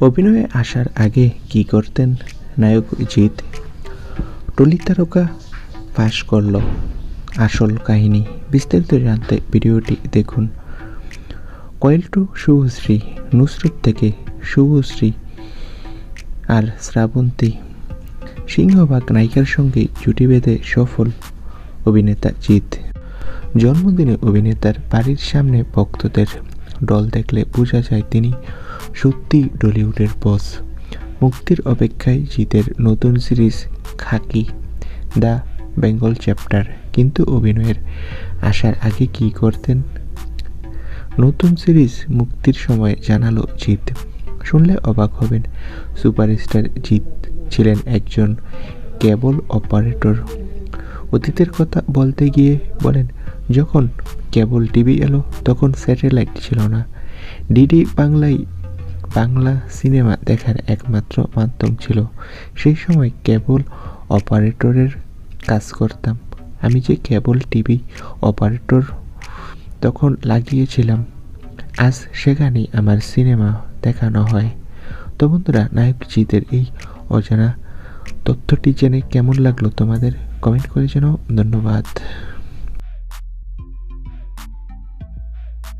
অভিনয়ে আসার আগে কি করতেন নায়ক জিৎ? টলি তারকা পাশ করল। আসল কাহিনী বিস্তারিত জানতে ভিডিওটি দেখুন। কয়েল টু শুভশ্রী, নুসরত থেকে শুভশ্রী আর শ্রাবন্তী। সিংহভাগ নায়িকার সঙ্গে জুটি বেঁধে সফল অভিনেতা জিৎ। জন্মদিনে অভিনেতার বাড়ির সামনে ভক্তদের দল দেখলে বোঝা যায় তিনি সত্যি টলিউডের বস মুক্তির অপেক্ষায় জিতের নতুন series Khakee, the Bengal chapter. কিন্তু অভিনয়ের আসার আগে কি করতেন? নতুন সিরিজ মুক্তির সময় জানালো জিৎ। শুনলে অবাক হবেন, সুপারস্টার জিৎ ছিলেন একজন কেবল অপারেটর। অতীতের কথা বলতে গিয়ে বলেন, যখন কেবল টিভি এলো, তখন স্যাটেলাইট ছিল না। ডিডি বাংলায় বাংলা সিনেমা দেখার একমাত্র মাধ্যম ছিল। সেই সময় কেবল অপারেটরের কাজ করতাম। আমি যে কেবল টিভি অপারেটর তখন লাগিয়েছিলাম, আজ সেখানেই আমার সিনেমা দেখানো হয়। তো বন্ধুরা নায়ক জিতের এই অজানা তথ্যটি জেনে কেমন লাগল তোমাদের কমেন্ট করে জানাও। ধন্যবাদ।